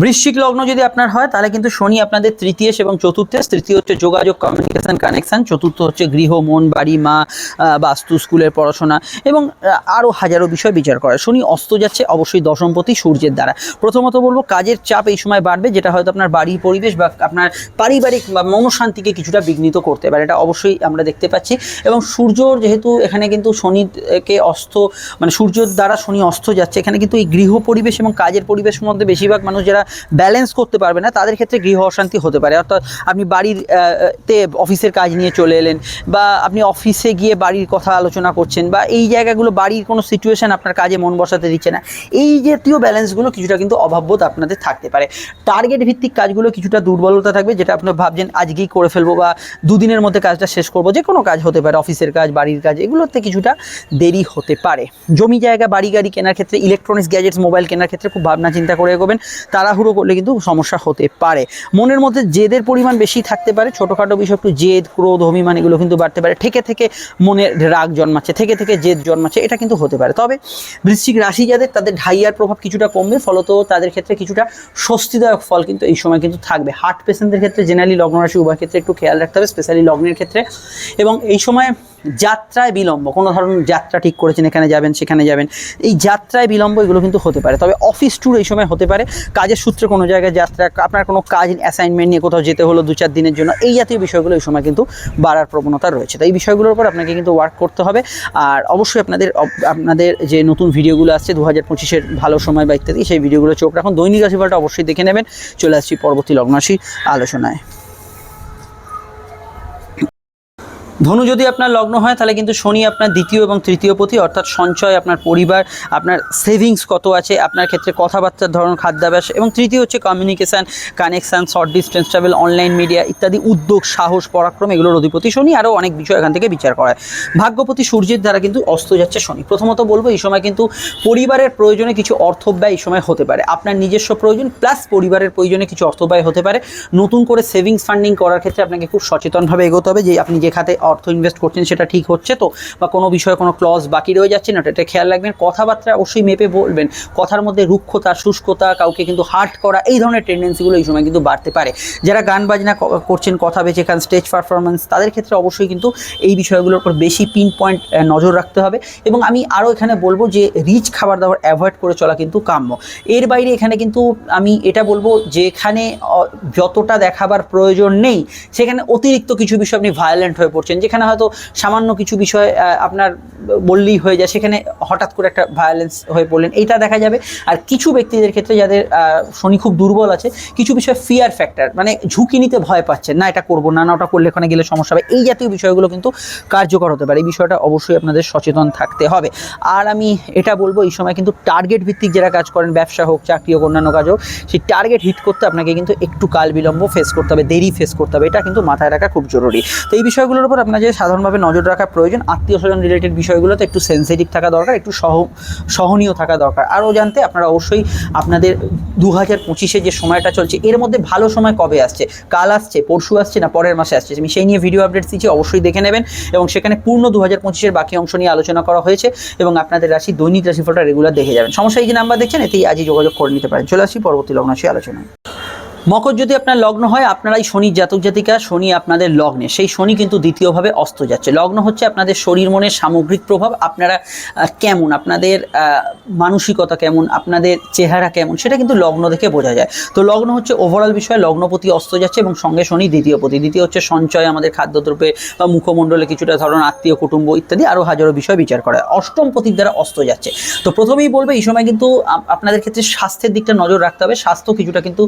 বৃশ্চিক লগ্ন যদি আপনার হয়, তাহলে কিন্তু শনি আপনাদের তৃতীয় এবং চতুর্থেশ তৃতীয় হচ্ছে যোগাযোগ কমিউনিকেশন কানেকশন চতুর্থ হচ্ছে গৃহ, মন, বাড়ি, মা বাস্তু, স্কুলের পড়াশোনা এবং আরও হাজারো বিষয় বিচার করে। শনি অস্ত যাচ্ছে, অবশ্যই দশমপতি সূর্যের দ্বারা। প্রথমত বলব, কাজের চাপ এই সময় বাড়বে, যেটা হয়তো আপনার বাড়ির পরিবেশ বা আপনার পারিবারিক বা মনশান্তিকে কিছুটা বিঘ্নিত করতে পারে। এটা অবশ্যই আমরা দেখতে পাচ্ছি। এবং সূর্যর যেহেতু এখানে কিন্তু শনিকে অস্ত মানে সূর্যর দ্বারা শনি অস্ত যাচ্ছে, এখানে কিন্তু এই গৃহ পরিবেশ এবং কাজের পরিবেশের মধ্যে বেশিরভাগ মানুষ যারা যারা ব্যালেন্স করতে পারবে না, তাদের ক্ষেত্রে গৃহ অশান্তি হতে পারে। অর্থাৎ আপনি বাড়ির তে অফিসের কাজ নিয়ে চলে এলেন বা আপনি অফিসে গিয়ে বাড়ির কথা আলোচনা করছেন বা এই জায়গাগুলো, বাড়ির কোনো সিচুয়েশন আপনার কাজে মন বসাতে দিচ্ছে না, এই জাতীয় ব্যালেন্সগুলো কিছুটা কিন্তু অভাববোধ আপনাদের থাকতে পারে। টার্গেট ভিত্তিক কাজগুলো কিছুটা দুর্বলতা থাকবে, যেটা আপনার ভাবছেন আজকেই করে ফেলব বা দুদিনের মধ্যে কাজটা শেষ করব, যে কোনো কাজ হতে পারে অফিসের কাজ, বাড়ির কাজ, এগুলোতে কিছুটা দেরি হতে পারে। জমি জায়গা বাড়ি গাড়ি কেনার ক্ষেত্রে ইলেকট্রনিক্স গ্যাজেটস মোবাইল কেনার ক্ষেত্রে খুব ভাবনা চিন্তা করে এগোবেন। তাড়াহুড়ো করলে কিন্তু সমস্যা হতে পারে। মনের মধ্যে জেদের পরিমাণ বেশি থাকতে পারে, ছোটোখাটো বিষয় একটু জেদ, ক্রোধ, অভিমান এগুলো কিন্তু বাড়তে পারে। থেকে থেকে মনে রাগ জন্মাচ্ছে, থেকে থেকে জেদ জন্মাচ্ছে, এটা কিন্তু হতে পারে। তবে বৃশ্চিক রাশি যাদের, তাদের ঢাইয়ার প্রভাব কিছুটা কমবে, ফলত তাদের ক্ষেত্রে কিছুটা স্বস্তিদায়ক ফল কিন্তু এই সময় কিন্তু থাকবে। হার্ট পেশেন্টদের ক্ষেত্রে জেনারেলি লগ্ন রাশি, উভয় ক্ষেত্রে একটু খেয়াল রাখতে হবে স্পেশালি লগ্নের ক্ষেত্রে। এবং এই সময় যাত্রায় বিলম্ব, কোনো ধরনের যাত্রা ঠিক করেছেন, এখানে যাবেন, সেখানে যাবেন, এই যাত্রায় বিলম্ব এগুলো কিন্তু হতে পারে। তবে অফিস ট্যুর এই সময় হতে পারে। কাজের সূত্রে কোনো জায়গায় যাত্রা, আপনার কোনো কাজ অ্যাসাইনমেন্ট নিয়ে কোথাও যেতে হলো দু চার দিনের জন্য, এই জাতীয় বিষয়গুলো এই সময় কিন্তু বাড়ার প্রবণতা রয়েছে। তো এই বিষয়গুলোর উপর আপনাকে কিন্তু ওয়ার্ক করতে হবে। আর অবশ্যই আপনাদের আপনাদের যে নতুন ভিডিওগুলো আসছে, দু হাজার পঁচিশের ভালো সময় বা ইত্যাদি, সেই ভিডিওগুলো চোখ রাখুন। দৈনিক রাশিফলটা অবশ্যই দেখে নেবেন। চলে আসছি পরবর্তী লগ্নাশী আলোচনায়। ধনু যদি আপনার লগ্ন হয়, তাহলে কিন্তু শনি আপনার দ্বিতীয় এবং তৃতীয় পথি অর্থাৎ সঞ্চয়, আপনার পরিবার, আপনার সেভিংস কত আছে, আপনার ক্ষেত্রে কথাবার্তার ধরন, খাদ্যাভ্যাস এবং তৃতীয় হচ্ছে communication connection short distance travel online media ইত্যাদি, উদ্যোগ, সাহস, পরাক্রম, এগুলোর অধিপতি শনি, আরও অনেক বিষয় এখান থেকে বিচার করা হয় ভাগ্যপতি সূর্যের দ্বারা কিন্তু অস্ত যাচ্ছে শনি। প্রথমত বলব, এই সময় কিন্তু পরিবারের প্রয়োজনে কিছু অর্থ ব্যয় এই সময় হতে পারে। আপনার নিজস্ব প্রয়োজন প্লাস পরিবারের প্রয়োজনে কিছু অর্থ ব্যয় হতে পারে। নতুন করে সেভিংস ফান্ডিং করার ক্ষেত্রে আপনাকে খুব সচেতনভাবে এগোতে হবে যে আপনি যে খাতে অর্থ ইনভেস্ট করছেন সেটা ঠিক হচ্ছে তো? বা কোনো বিষয়ে কোনো ক্লজ বাকি রয়ে যাচ্ছে না? এটা খেয়াল রাখবেন কথাবার্তা অবশ্যই মেপে বলবেন। কথার মধ্যে রুক্ষতা শুষ্কতা কাউকে কিন্তু হার্ট করা এই ধরনের টেন্ডেন্সিগুলো এই সময় কিন্তু বাড়তে পারে। যারা গান বাজনা করছেন কথা বেঁচে খান স্টেজ পারফরমেন্স তাদের ক্ষেত্রে অবশ্যই কিন্তু এই বিষয়গুলোর উপর বেশি পিন পয়েন্ট নজর রাখতে হবে। এবং আমি আরও এখানে বলব যে রিচ খাবার দাবার অ্যাভয়েড করে চলা কিন্তু কাম্য। এর বাইরে এখানে কিন্তু আমি এটা বলব যেখানে অ, যতটা দেখাবার প্রয়োজন নেই সেখানে অতিরিক্ত কিছু বিষয় আপনি ভায়োলেন্ট হয়ে পড়ছেন। যেখানে হয়তো সামান্য কিছু বিষয় আপনার বললেই হয়ে যায়। সেখানে হঠাৎ করে একটা ভায়োলেন্স হয়ে পড়লেন। এইটা দেখা যাবে। আর কিছু ব্যক্তিদের ক্ষেত্রে যাদের শনি খুব দুর্বল আছে, কিছু বিষয় ফিয়ার ফ্যাক্টর মানে ঝুঁকি নিতে ভয় পাচ্ছেন না, এটা করব না না, ওটা করলে ওখানে গেলে সমস্যা হবে। এই জাতীয় বিষয়গুলো কিন্তু কার্যকর হতে পারে। এই বিষয়টা অবশ্যই আপনাদের সচেতন থাকতে হবে। আর আমি এটা বলব, এই সময় কিন্তু টার্গেট ভিত্তিক যারা কাজ করেন, ব্যবসা হোক, চাকরি হোক, অন্যান্য কাজ হোক, সেই টার্গেট হিট করতে আপনাকে কিন্তু একটু কাল বিলম্ব ফেস করতে হবে, দেরি ফেস করতে হবে। এটা কিন্তু মাথায় রাখা খুব জরুরি। তো এই বিষয়গুলোর উপর আপনাদের সাধারণভাবে নজর রাখা প্রয়োজন। আত্মীয় স্বজন রিলেটেড বিষয়গুলোতে একটু সেন্সিটিভ থাকা দরকার, একটু সহ, সহনীয় থাকা দরকার। আরও জানতে আপনারা অবশ্যই আপনাদের দু হাজার পঁচিশে যে সময়টা চলছে, এর মধ্যে ভালো সময় কবে আসছে? কাল আসছে, পরশু আসছে না পরের মাসে আসছে? আমি সেই নিয়ে ভিডিও আপডেটস দিচ্ছি, অবশ্যই দেখে নেবেন। এবং সেখানে পূর্ণ দু হাজার পঁচিশের বাকি অংশ নিয়ে আলোচনা করা হয়েছে এবং আপনাদের রাশি, দৈনিক রাশিফলটা রেগুলার দেখে যাবেন। সমস্যা এই যে নাম্বার দেখছেন, এতেই আজই যোগাযোগ করে নিতে পারেন। চলে আসি পরবর্তী লগ্নাশী আলোচনায়। মকর যদি আপনার লগ্ন হয়, আপনারাই শনি জাতক জাতিকা, শনি আপনাদের লগ্নে। সেই শনি কিন্তু দ্বিতীয়ভাবে অস্ত যাচ্ছে। লগ্ন হচ্ছে আপনাদের শরীর মনের সামগ্রিক প্রভাব। আপনারা কেমন? আপনাদের মানসিকতা কেমন? আপনাদের চেহারা কেমন? সেটা কিন্তু লগ্ন দেখে বোঝা যায়। তো লগ্ন হচ্ছে ওভারঅল বিষয়। লগ্নপতি অস্ত যাচ্ছে এবং সঙ্গে শনি দ্বিতীয় পতি। দ্বিতীয় হচ্ছে সঞ্চয়, আমাদের খাদ্যদ্রব্যে বা মুখমণ্ডলে কিছুটা ধরুন আত্মীয়, কুটুম্ব ইত্যাদি আরও হাজারো বিষয় বিচার করা হয়। অষ্টম পতির দ্বারা অস্ত যাচ্ছে। তো প্রথমেই বলবে, এই সময় কিন্তু আপনাদের ক্ষেত্রে স্বাস্থ্যের দিকটা নজর রাখতে হবে। স্বাস্থ্য কিছুটা কিন্তু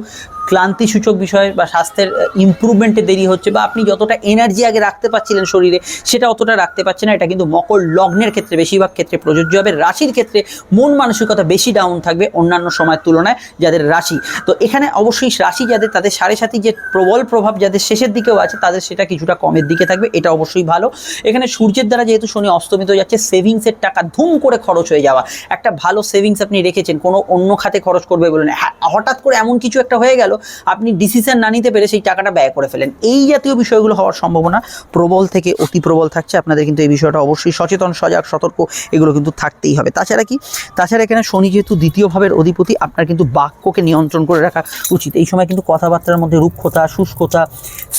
ক্লান্তিসূচক বিষয় বা স্বাস্থ্যের ইমপ্রুভমেন্টে দেরি হচ্ছে বা আপনি যতটা এনার্জি আগে রাখতে পারছিলেন শরীরে সেটা অতটা রাখতে পারছেন না। এটা কিন্তু মকর লগ্নের ক্ষেত্রে বেশিরভাগ ক্ষেত্রে প্রযোজ্য হবে। রাশির ক্ষেত্রে মন মানসিকতা বেশি ডাউন থাকবে অন্যান্য সময়ের তুলনায় যাদের রাশি। তো এখানে অবশ্যই রাশি যাদের তাদের সাড়ে সাথী যে প্রবল প্রভাব যাদের শেষের দিকেও আছে তাদের সেটা কিছুটা কমের দিকে থাকবে। এটা অবশ্যই ভালো। এখানে সূর্যের দ্বারা যেহেতু শনি অস্তমিত যাচ্ছে সেভিংসের টাকা ধুম করে খরচ হয়ে যাওয়া। একটা ভালো সেভিংস আপনি রেখেছেন কোনো অন্য খাতে খরচ করবে বলে না। হ্যাঁ, হঠাৎ করে এমন কিছু একটা হয়ে গেল আপনি ডিসিশন না নিতে পেরে সেই টাকাটা ব্যয় করে ফেলেন। এই জাতীয় বিষয়গুলো হওয়ার সম্ভাবনা প্রবল থেকে অতি প্রবল থাকছে। আপনাদের কিন্তু এই বিষয়টা অবশ্যই সচেতন, সজাগ, সতর্ক এগুলো কিন্তু থাকতেই হবে। তাছাড়া কি? তাছাড়া এখানে শনি যেহেতু দ্বিতীয় ভাবের অধিপতি, আপনার কিন্তু বাক্যকে নিয়ন্ত্রণ করে রাখা উচিত। এই সময় কিন্তু কথাবার্তার মধ্যে রুক্ষতা শুষ্কতা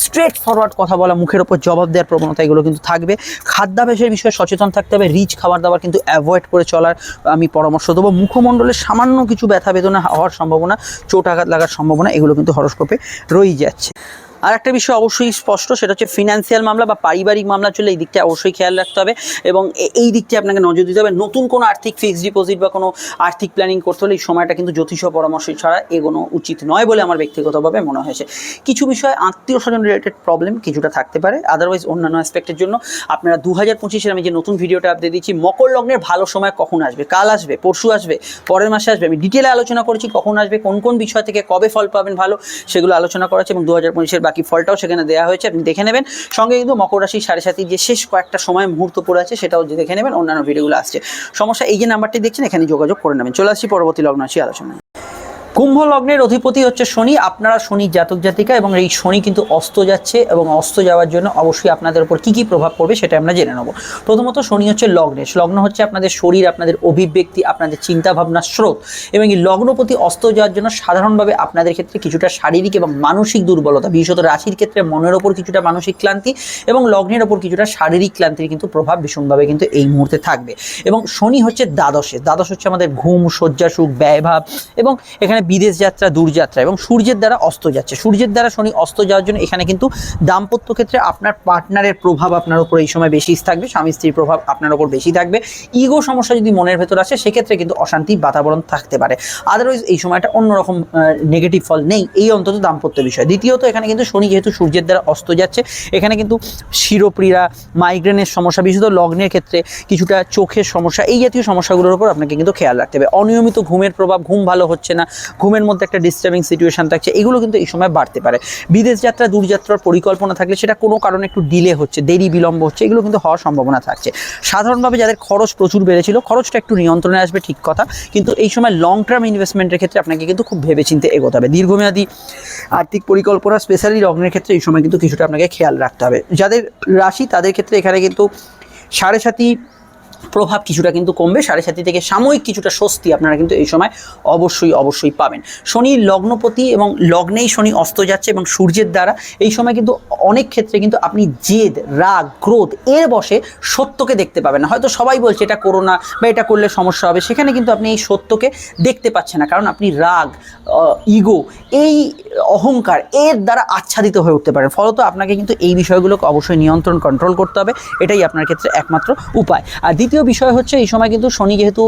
স্ট্রেট ফরওয়ার্ড কথা বলা, মুখের ওপর জবাব দেওয়ার প্রবণতা এগুলো কিন্তু থাকবে। খাদ্যাভ্যাসের বিষয়ে সচেতন থাকতে হবে। রিচ খাবার দাবার কিন্তু অ্যাভয়েড করে চলার আমি পরামর্শ দেবো। মুখমণ্ডলের সামান্য কিছু ব্যথা বেদনা হওয়ার সম্ভাবনা, চোট আঘাত লাগার সম্ভাবনা এগুলো কিন্তু হরস্কোপে রয়েই যাচ্ছে। আর একটা বিষয় অবশ্যই স্পষ্ট, সেটা হচ্ছে ফিনান্সিয়াল মামলা বা পারিবারিক মামলা চলে এই দিকটা অবশ্যই খেয়াল রাখতে হবে এবং এই দিকটা আপনাকে নজর দিতে হবে। নতুন কোনো আর্থিক ফিক্সড ডিপোজিট বা কোনো আর্থিক প্ল্যানিং করতে হলে এই সময়টা কিন্তু জ্যোতিষ পরামর্শ ছাড়া এগোনো উচিত নয় বলে আমার ব্যক্তিগতভাবে মনে হয়েছে। কিছু বিষয় আত্মীয় স্বজন রিলেটেড প্রবলেম কিছুটা থাকতে পারে। আদারওয়াইজ অন্যান্য অ্যাসপেক্টের জন্য আপনারা দু হাজার পঁচিশের আমি যে নতুন ভিডিওটা আপডেট দিচ্ছি, মকর লগ্নের ভালো সময় কখন আসবে? কাল আসবে? পরশু আসবে? পরের মাসে আসবে? আমি ডিটেলে আলোচনা করেছি কখন আসবে? কোন কোন বিষয় থেকে কবে ফল পাবেন ভালো? সেগুলো আলোচনা করা আছে এবং দু হাজার পঁচিশের বাকি ফলটাও সেখানে দেওয়া হয়েছে। আপনি দেখে নেবেন। সঙ্গে কিন্তু মকর রাশির সাড়ে সাথে যে শেষ কয়েকটা সময় মুহূর্ত পড়ে আছে, সেটাও দেখে নেবেন। অন্যান্য ভিডিওগুলো আসছে। সমস্যা, এই যে নাম্বারটি দেখছেন, এখানে যোগাযোগ করে নেবেন। চলে আসছি পরবর্তী লগ্ন আলোচনায়। কুম্ভ লগ্নের অধিপতি হচ্ছে শনি। আপনারা শনি জাতক, জাতিকা এবং এই শনি কিন্তু অস্ত যাচ্ছে এবং অস্ত যাওয়ার জন্য অবশ্যই আপনাদের উপর কি কি প্রভাব পড়বে সেটা আমরা জেনে নেব। প্রথমত শনি হচ্ছে লগ্নে। লগ্ন হচ্ছে আপনাদের শরীর, আপনাদের অভিব্যক্তি, আপনাদের চিন্তাভাবনার স্রোত এবং এই লগ্নপতি অস্ত যাওয়ার জন্য সাধারণভাবে আপনাদের ক্ষেত্রে কিছুটা শারীরিক এবং মানসিক দুর্বলতা, বিশেষত রাশির ক্ষেত্রে মনের ওপর কিছুটা মানসিক ক্লান্তি এবং লগ্নের ওপর কিছুটা শারীরিক ক্লান্তির কিন্তু প্রভাব ভীষণভাবে কিন্তু এই মুহূর্তে থাকবে এবং শনি হচ্ছে দ্বাদশে। দ্বাদশ হচ্ছে আমাদের ঘুম শয্যা সুখ ব্যয়ভাব এবং এখানে বিদেশ যাত্রা দূরযাত্রা এবং সূর্যের দ্বারা অস্ত যাচ্ছে। সূর্যের দ্বারা শনি অস্ত যাওয়ার জন্য এখানে কিন্তু দাম্পত্য ক্ষেত্রে আপনার পার্টনারের প্রভাব আপনার উপর এই সময় বেশি থাকবে, স্বামী স্ত্রীর প্রভাব আপনার উপর বেশি থাকবে। ইগো সমস্যা যদি মনের ভেতর আসে, সেক্ষেত্রে কিন্তু অশান্তি বাতাবরণ থাকতে পারে। আদারওয়াইজ এই সময়টা অন্যরকম নেগেটিভ ফল নেই। এই অন্তত দাম্পত্য বিষয়। দ্বিতীয়ত, এখানে কিন্তু শনি যেহেতু সূর্যের দ্বারা অস্ত যাচ্ছে, এখানে কিন্তু শিরোপ্রীড়া মাইগ্রেনের সমস্যা, বিশেষত লগ্নের ক্ষেত্রে কিছুটা চোখের সমস্যা, এই জাতীয় সমস্যাগুলোর উপর আপনাকে কিন্তু খেয়াল রাখতে হবে। অনিয়মিত ঘুমের প্রভাব, ঘুম ভালো হচ্ছে না ঘুমের মধ্যে একটা ডিস্টার্বিং সিচুয়েশন থাকছে, এগুলো কিন্তু এই সময় বাড়তে পারে। বিদেশ যাত্রা, দূরযাত্রার পরিকল্পনা থাকলে সেটা কোনো কারণে একটু ডিলে হচ্ছে, দেরি বিলম্ব হচ্ছে, এগুলো কিন্তু হওয়ার সম্ভাবনা থাকছে। সাধারণভাবে যাদের খরচ প্রচুর বেড়েছিল, খরচটা একটু নিয়ন্ত্রণে আসবে, ঠিক কথা। কিন্তু এই সময় লং টার্ম ইনভেস্টমেন্টের ক্ষেত্রে আপনাকে কিন্তু খুব ভেবেচিন্তে এগোতে হবে। দীর্ঘমেয়াদী আর্থিক পরিকল্পনা স্পেশালি লগ্নের ক্ষেত্রে এই সময় কিন্তু কিছুটা আপনাকে খেয়াল রাখতে হবে। যাদের রাশি, তাদের ক্ষেত্রে এখানে কিন্তু সাড়ে সাতি প্রভাব কিছুটা কিন্তু কমবে, সাড়ে সাতি থেকে সাময়িক কিছুটা স্বস্তি আপনারা কিন্তু এই সময় অবশ্যই অবশ্যই পাবেন। শনি লগ্নপতি এবং লগ্নেই শনি অস্ত যাচ্ছে এবং সূর্যের দ্বারা এই সময় কিন্তু অনেক ক্ষেত্রে কিন্তু আপনি জেদ, রাগ, ক্রোধ এর বসে সত্যকে দেখতে পাবেন না। হয়তো সবাই বলছে এটা করো না বা এটা করলে সমস্যা হবে, সেখানে কিন্তু আপনি এই সত্যকে দেখতে পাচ্ছেন না। কারণ আপনি রাগ ইগো এই অহংকার এর দ্বারা আচ্ছাদিত হয়ে উঠতে পারেন। ফলত আপনাকে কিন্তু এই বিষয়গুলোকে অবশ্যই নিয়ন্ত্রণ, কন্ট্রোল করতে হবে। এটাই আপনার ক্ষেত্রে একমাত্র উপায়। আর দ্বিতীয় বিষয় হচ্ছে, এই সময় কিন্তু শনি যেহেতু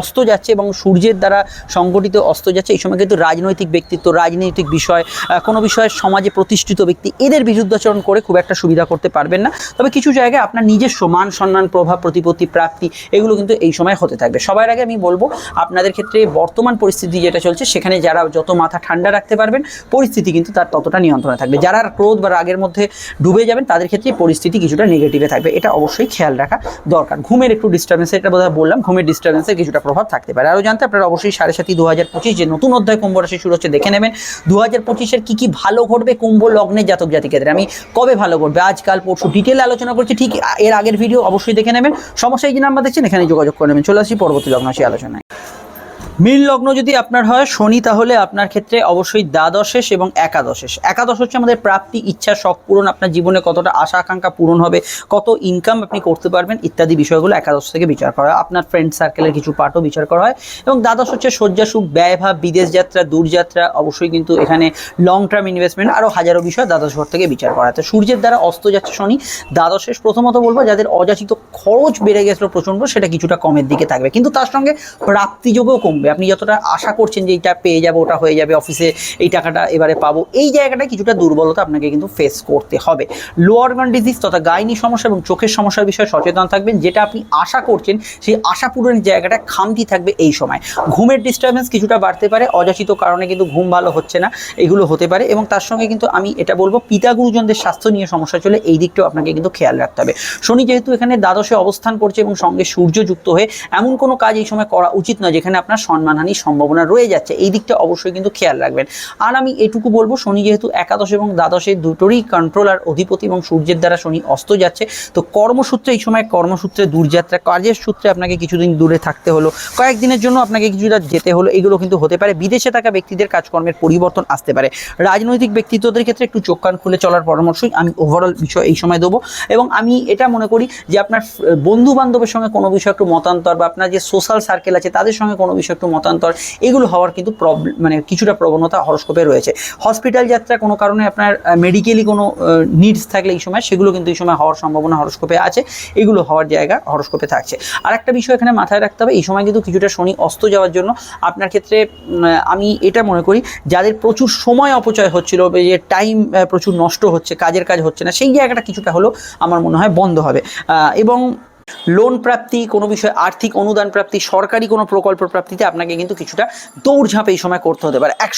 অস্ত যাচ্ছে এবং সূর্যের দ্বারা সংগঠিত অস্ত যাচ্ছে, এই সময় কিন্তু রাজনৈতিক ব্যক্তিত্ব, রাজনৈতিক বিষয় কোনো বিষয়ে সমাজে প্রতিষ্ঠিত ব্যক্তি এদের বিরুদ্ধাচরণ করে খুব একটা সুবিধা করতে পারবেন না। তবে কিছু জায়গায় আপনার নিজের সমান সম্মান, প্রভাব, প্রতিপত্তি, প্রাপ্তি, এগুলো কিন্তু এই সময় হতে থাকবে। সবার আগে আমি বলব, আপনাদের ক্ষেত্রে বর্তমান পরিস্থিতি যেটা চলছে, সেখানে যারা যত মাথা ঠান্ডা রাখতে পারবেন, পরিস্থিতি কিন্তু তার ততটা নিয়ন্ত্রণে থাকবে। যারা ক্রোধ বা রাগের মধ্যে ডুবে যাবেন, তাদের ক্ষেত্রে পরিস্থিতি কিছুটা নেগেটিভে থাকবে। এটা অবশ্যই খেয়াল রাখা দরকার। ঘুমের একটু ডিস্টার্বেন্সের এটা বোধহয় বললাম, ঘুমের ডিস্টার্বেন্সের কিছুটা প্রভাব থাকতে পারে। আরও জানতে আপনারা অবশ্যই সাড়ে সাতই দু হাজার পঁচিশ যে নতুন অধ্যায় কুম্ভ রাশি শুরু হচ্ছে, দেখে নেবেন দু হাজার পঁচিশের কী কী ভালো ঘটবে কুম্ভ লগ্নের জাতক জাতিকেদের। আমি কবে ভালো ঘটবে? আজকাল পরশু ডিটেল আলোচনা করছি, ঠিক এর আগের ভিডিও অবশ্যই দেখে নেবেন। সমস্যা এই যে নাম্বার দেখছেন এখানে যোগাযোগ করে নেবেন। চলে আসি পরবর্তী লগ্ন আসি আলোচনায়। মীন লগ্ন যদি আপনার হয়, শনি তাহলে আপনার ক্ষেত্রে অবশ্যই দ্বাদশেষ এবং একাদশেষ একাদশ হচ্ছে আমাদের প্রাপ্তি, ইচ্ছা, শখ পূরণ, আপনার জীবনে কতটা আশা, আকাঙ্ক্ষা পূরণ হবে, কত ইনকাম আপনি করতে পারবেন, ইত্যাদি বিষয়গুলো একাদশ থেকে বিচার করা হয়। আপনার ফ্রেন্ড সার্কেলের কিছু পার্টও বিচার করা হয়। এবং দ্বাদশ হচ্ছে শয্যা, সুখ ব্যয়ভাব বিদেশ যাত্রা দূরযাত্রা অবশ্যই কিন্তু এখানে লং টার্ম ইনভেস্টমেন্ট আরও হাজারো বিষয় দ্বাদশ ঘর থেকে বিচার করা হয়। সূর্যের দ্বারা অস্ত যাচ্ছে শনি দ্বাদশেষ প্রথমত বলব, যাদের অযাচিত খরচ বেড়ে গেছিল প্রচণ্ড, সেটা কিছুটা কমের দিকে থাকবে। কিন্তু তার সঙ্গে প্রাপ্তিযোগও কমবে। আপনি যতটা আশা করছেন যে এইটা পেয়ে যাব, ওটা হয়ে যাবে অফিসে এই টাকাটা এবারে পাবো, এই জায়গাটায় কিছুটা দুর্বলতা আপনাকে কিন্তু ফেস করতে হবে। লোয়ার গান ডিজিজ তথা গাইনি সমস্যা এবং চোখের সমস্যার বিষয়ে সচেতন থাকবেন, যেটা আপনি আশা করছেন সেই আশা পূরণের জায়গাটা খামতি থাকবে এই সময়। ঘুমের ডিস্টারবেন্স কিছুটা বাড়তে পারে, অযাচিত কারণে কিন্তু ঘুম ভালো হচ্ছে না, এগুলো হতে পারে এবং তার সঙ্গে কিন্তু আমি এটা বলব, পিতা গুরুজনদের স্বাস্থ্য নিয়ে সমস্যা চলে, এই দিকটাও আপনাকে কিন্তু খেয়াল রাখতে হবে। শনি যেহেতু এখানে দ্বাদশে অবস্থান করছে এবং সঙ্গে সূর্য যুক্ত হয়ে এমন কোনো কাজ এই সময় করা উচিত নয়, যেখানে আপনার সম্মানহানির সম্ভাবনা রয়ে যাচ্ছে। এই দিকটা অবশ্যই কিন্তু খেয়াল রাখবেন। আর আমি এটুকু বলব, শনি যেহেতু একাদশ এবং দ্বাদশে দুটোরই কন্ট্রোল আর অধিপতি এবং সূর্যের দ্বারা শনি অস্ত যাচ্ছে। তো কর্মসূত্রে, এই সময় কর্মসূত্রে, দূরযাত্রা, কাজের সূত্রে আপনাকে কিছুদিন দূরে থাকতে হলো। কয়েকদিনের জন্য আপনাকে কিছুটা যেতে হলো। এগুলো কিন্তু হতে পারে। বিদেশে থাকা ব্যক্তিদের কাজকর্মের পরিবর্তন আসতে পারে। রাজনৈতিক ব্যক্তিত্বদের ক্ষেত্রে একটু চোখ কান খুলে চলার পরামর্শই আমি ওভারঅল বিষয় এই সময় দেবো। এবং আমি এটা মনে করি যে আপনার বন্ধু বান্ধবের সঙ্গে কোনো বিষয় একটু মতান্তর বা আপনার যে সোশ্যাল সার্কেল আছে, তাদের সঙ্গে কোনো বিষয় একটু মতান্তর, এগুলো হওয়ার কিন্তু প্রবলেম মানে কিছুটা প্রবণতা হরস্কোপে রয়েছে। হসপিটাল যাত্রা কোনো কারণে আপনার মেডিকেলি কোনো নিডস থাকলে এই সময়, সেগুলো কিন্তু এই সময় হওয়ার সম্ভাবনা হরস্কোপে আছে। এগুলো হওয়ার জায়গা হরস্কোপে থাকছে। আর একটা বিষয় এখানে মাথায় রাখতে হবে, এই সময় কিন্তু কিছুটা শনি অস্ত যাওয়ার জন্য আপনার ক্ষেত্রে আমি এটা মনে করি, যাদের প্রচুর সময় অপচয় হচ্ছিল যে টাইম প্রচুর নষ্ট হচ্ছে, কাজের কাজ হচ্ছে না, সেই জায়গাটা কিছুটা হলেও আমার মনে হয় বন্ধ হবে। এবং লোন প্রাপ্তি, কোনো বিষয়ে আর্থিক অনুদান প্রাপ্তি, সরকারি কোনো প্রকল্প প্রাপ্তিতে আপনাকে কিন্তু কিছুটা দৌড়ঝাঁপ এই সময় করতে হতে পারে। এক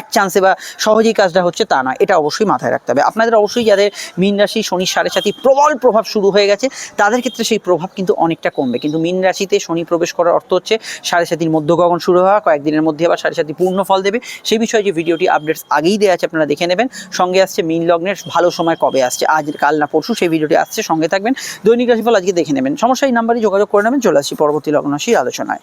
এক চান্সে বা সহজেই কাজটা হচ্ছে তা নয়, এটা অবশ্যই মাথায় রাখতে হবে। আপনাদের অবশ্যই যাদের মীন রাশি, শনি, সাড়ে সাথী প্রবল প্রভাব শুরু হয়ে গেছে, তাদের ক্ষেত্রে সেই প্রভাব কিন্তু অনেকটা কমবে। কিন্তু মীন রাশিতে শনি প্রবেশ করার অর্থ হচ্ছে সাড়ে সাতির মধ্য গগন শুরু হওয়া, কয়েকদিনের মধ্যে আবার সাড়ে সাতি পূর্ণ ফল দেবে। সেই বিষয়ে যে ভিডিওটি আপডেটস আগেই দেওয়া আছে, আপনারা দেখে নেবেন। সঙ্গে আসছে মীন লগ্নের ভালো সময় কবে আসছে, আজ, কাল না পরশু সেই ভিডিওটি আসছে, সঙ্গে থাকবেন। দৈনিক রাশিফল আজকে দেখে নেবেন। সমস্যা এই নাম্বারে যোগাযোগ করে নেবেন। চলে আসি পরবর্তী লগ্ন রাশির আলোচনায়।